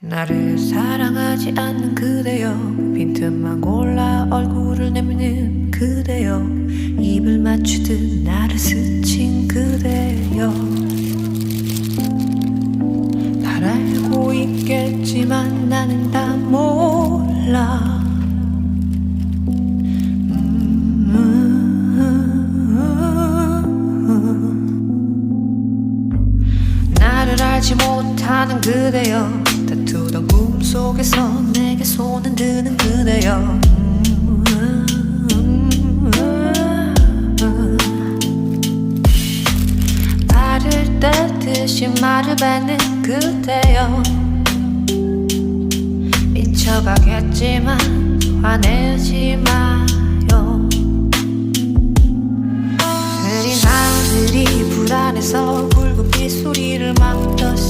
나를 사랑하지 않는 그대여 빈틈만 골라 얼굴을 내미는 그대여 입을 맞추듯 나를 스친 그대여. 날 알고 있겠지만 나는 다 몰라. 나를 알지 못하는 그대여 속에서 내게 손을 드는 그대여. 말을 떼듯이 말을 뱉는 그대여. 미쳐가겠지만 화내지 마요. 흐린 하늘이 불안해서 붉은 빗소리를 막듯이